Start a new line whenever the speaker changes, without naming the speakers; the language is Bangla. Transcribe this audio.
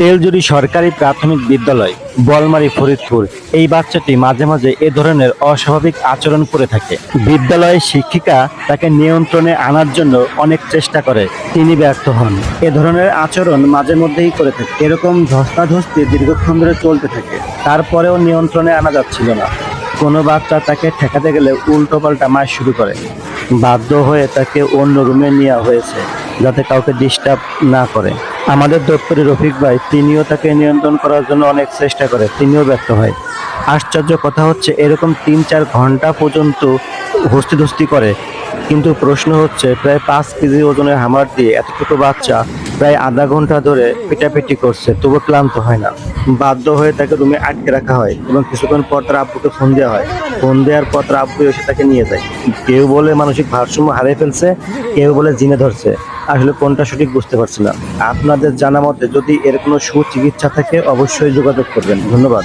তেলজুরি সরকারি প্রাথমিক বিদ্যালয়, বলমারি, ফরিদপুর, এই বাচ্চাটি মাঝে মাঝে এ ধরনের অস্বাভাবিক আচরণ করে থাকে। বিদ্যালয়ের শিক্ষিকা তাকে নিয়ন্ত্রণে আনার জন্য অনেক চেষ্টা করে, তিনি ব্যর্থ হন। এ ধরনের আচরণ মাঝে মধ্যেই করে থাকে। এরকম ধস্তাধস্তি দীর্ঘক্ষণ ধরে চলতে থাকে। তারপরেও নিয়ন্ত্রণে আনা যাচ্ছিল না। কোনো বাচ্চা তাকে ঠেকাতে গেলে উল্টো পাল্টা মার শুরু করে। বাধ্য হয়ে তাকে অন্য রুমে নেওয়া হয়েছে, যাতে কাউকে ডিস্টার্ব না করে। আমাদের দপ্তরে রফিক ভাই, তিনিও তাকে নিয়ন্ত্রণ করার জন্য অনেক চেষ্টা করে, তিনিও ব্যর্থ হয়। আশ্চর্য কথা হচ্ছে, এরকম তিন চার ঘণ্টা পর্যন্ত হস্তিধস্তি করে। কিন্তু প্রশ্ন হচ্ছে, প্রায় পাঁচ কেজি ওজনের হামার দিয়ে এতটুকু বাচ্চা প্রায় আধা ঘণ্টা ধরে পিটাপিটি করছে তবু ক্লান্ত হয় না। বাধ্য হয়ে তাকে রুমে আটকে রাখা হয় এবং কিছুক্ষণ পর তার আব্বুকে ফোন দেওয়া হয়। ফোন দেওয়ার পর তার আব্বু এসে তাকে নিয়ে যায়। কেউ বলে মানসিক ভারসাম্য হারিয়ে ফেলছে, কেউ বলে জিনে ধরছে। আসলে কোনটা সঠিক বুঝতে পারছি না। আপনাদের জানা মতে যদি এর কোনো সুচিকিৎসা থাকে, অবশ্যই যোগাযোগ করবেন। ধন্যবাদ।